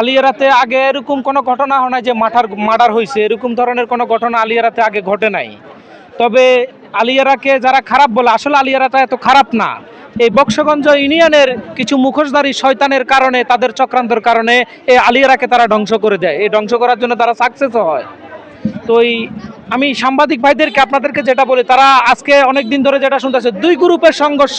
আলিয়ারাতে আগে এরকম কোনো ঘটনা হয় না যে মাঠার মার্ডার হয়েছে? এরকম ধরনের কোনো ঘটনা আলিয়ারাতে আগে ঘটে নাই। তবে আলিয়ারাকে যারা খারাপ বলে, আসলে আলিয়ারাটা এত খারাপ না। এই বক্সগঞ্জ ইউনিয়নের কিছু মুখোশধারী শয়তানের কারণে, তাদের চক্রান্তর কারণে এই আলিয়ারাকে তারা ধ্বংস করে দেয়। এই ধ্বংস করার জন্য তারা সাকসেসও হয়। তো এই আমি সাংবাদিক ভাইদেরকে আপনাদেরকে যেটা বলি, তারা আজকে অনেক দিন ধরে যেটা শুনতেছে, দুই গ্রুপের সংঘর্ষ।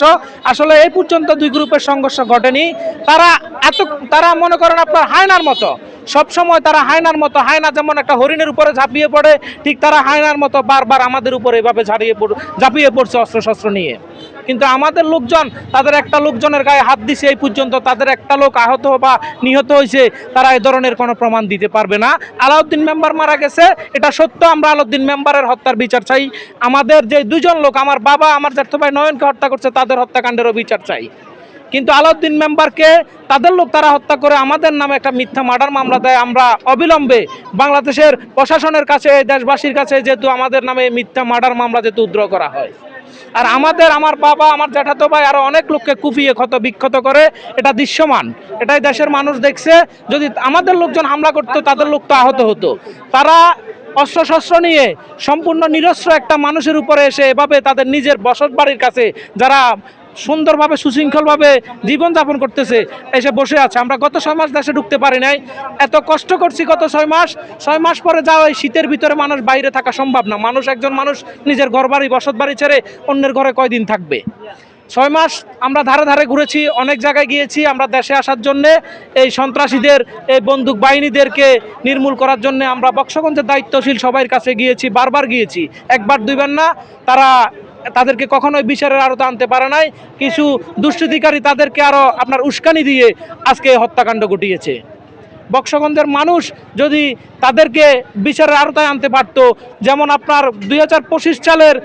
আসলে এই পর্যন্ত দুই গ্রুপের সংঘর্ষ ঘটেনি। তারা এত তারা মনে করেন আপনার হায়নার মতো। সব সময় তারা হায়নার মতো, হায়না যেমন একটা হরিণের উপরে ঝাঁপিয়ে পড়ে, ঠিক তারা হায়নার মতো বারবার আমাদের উপরে এভাবে ঝাড়িয়ে ঝাঁপিয়ে পড়ছে অস্ত্রশস্ত্র নিয়ে। কিন্তু আমাদের লোকজন, তাদের একটা লোকজনের গায়ে হাত দিছে এই পর্যন্ত, তাদের একটা লোক আহত বা নিহত হয়েছে তারা এ ধরনের কোনো প্রমাণ দিতে পারবে না। আলাউদ্দিন মেম্বার মারা গেছে, এটা সত্য, আমরা আলাউদ্দিন মেম্বারের হত্যার বিচার চাই। আমাদের যে দুজন লোক, আমার বাবা, আমার জ্যাঠা ভাই নয়নকে হত্যা করছে, তাদের হত্যাকাণ্ডেরও বিচার চাই। কিন্তু আলাউদ্দিন মেম্বারকে তাদের লোক তারা হত্যা করে আমাদের নামে একটা মিথ্যা মার্ডার মামলা দেয় আমরা অবিলম্বে। বাংলাদেশের প্রশাসনের কাছে, দেশবাসীর কাছে যেহেতু আমাদের নামে মিথ্যা মার্ডার মামলা যেহেতু উদ্র করা হয়। আর আমাদের, আমার বাবা, আমার জ্যাঠাতো ভাই আরও অনেক লোককে কুপিয়ে ক্ষত বিক্ষত করে, এটা দৃশ্যমান। এটাই দেশের মানুষ দেখছে, যদি আমাদের লোকজন হামলা করতো, তাদের লোক তো আহত হতো। তারা অস্ত্রশস্ত্র নিয়ে সম্পূর্ণ নিরস্ত্র একটা মানুষের উপরে এসে এভাবে তাদের নিজের বসত বাড়ির কাছে যারা সুন্দরভাবে, সুশৃঙ্খলভাবে জীবনযাপন করতেছে, এসে বসে আছে। আমরা গত ছয় মাস দেশে ঢুকতে পারি নাই। এত কষ্ট করছি গত ছয় মাস। ছয় মাস পরে যাওয়া শীতের ভিতরে মানুষ বাইরে থাকা সম্ভব না। মানুষ একজন মানুষ নিজের ঘর বাড়ি বসত বাড়ি ছেড়ে অন্যের ঘরে কয়দিন থাকবে? ছয় মাস আমরা ধারে ধারে ঘুরেছি, অনেক জায়গায় গিয়েছি আমরা দেশে আসার জন্যে। এই সন্ত্রাসীদের, এই বন্দুক বাহিনীদেরকে নির্মূল করার জন্য আমরা বক্সগঞ্জের দায়িত্বশীল সবাইয়ের কাছে গিয়েছি, বারবার গিয়েছি। একবার, দুইবার না, তারা তাদেরকে কখনোই বিচারের আরও আনতে পারে নাই। কিছু দুষ্কৃতিকারী তাদেরকে আরও আপনার উস্কানি দিয়ে আজকে হত্যাকাণ্ড ঘটিয়েছে। বক্সগঞ্জের মানুষ যদি তাদেরকে বিচারের আওতায় আনতে পারতো, যেমন আপনার দুই হাজার পঁচিশ সালের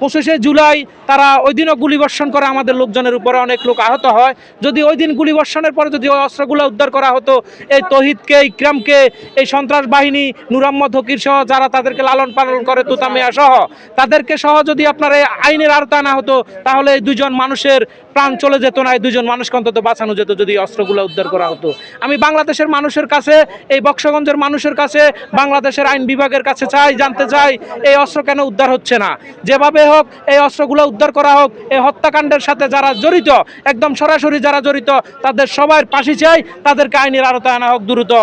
পঁচিশে জুলাই তারা ওই দিনও গুলিবর্ষণ করে আমাদের লোকজনের উপরে, অনেক লোক আহত হয়। যদি ওই দিন গুলিবর্ষণের পরে যদি ওই অস্ত্রগুলো উদ্ধার করা হতো, এই তহিদকে, ইকরামকে, এই সন্ত্রাস বাহিনী নুরাম্মদ হকির সহ যারা তাদেরকে লালন পালন করে তুতামিয়া সহ, তাদেরকে সহ যদি আপনার এই আইনের আওতায় না হতো, তাহলে এই দুজন মানুষের প্রাণ চলে যেত না, এই দুজন মানুষকে অন্তত বাঁচানো যেত যদি অস্ত্রগুলো উদ্ধার করা হতো। আমি বাংলাদেশের মানুষের কাছে, এই বক্সগঞ্জের মানুষের কাছে, বাংলাদেশের আইন বিভাগের কাছে চাই, জানতে চাই, এই অস্ত্র কেন উদ্ধার হচ্ছে না? যেভাবে হোক, এই অস্ত্রগুলো উদ্ধার করা হোক, এই হত্যাকাণ্ডের সাথে যারা জড়িত, একদম সরাসরি যারা জড়িত, তাদের সবার পাশে চাই, তাদেরকে আইনের আওতায় আনা হোক দ্রুত।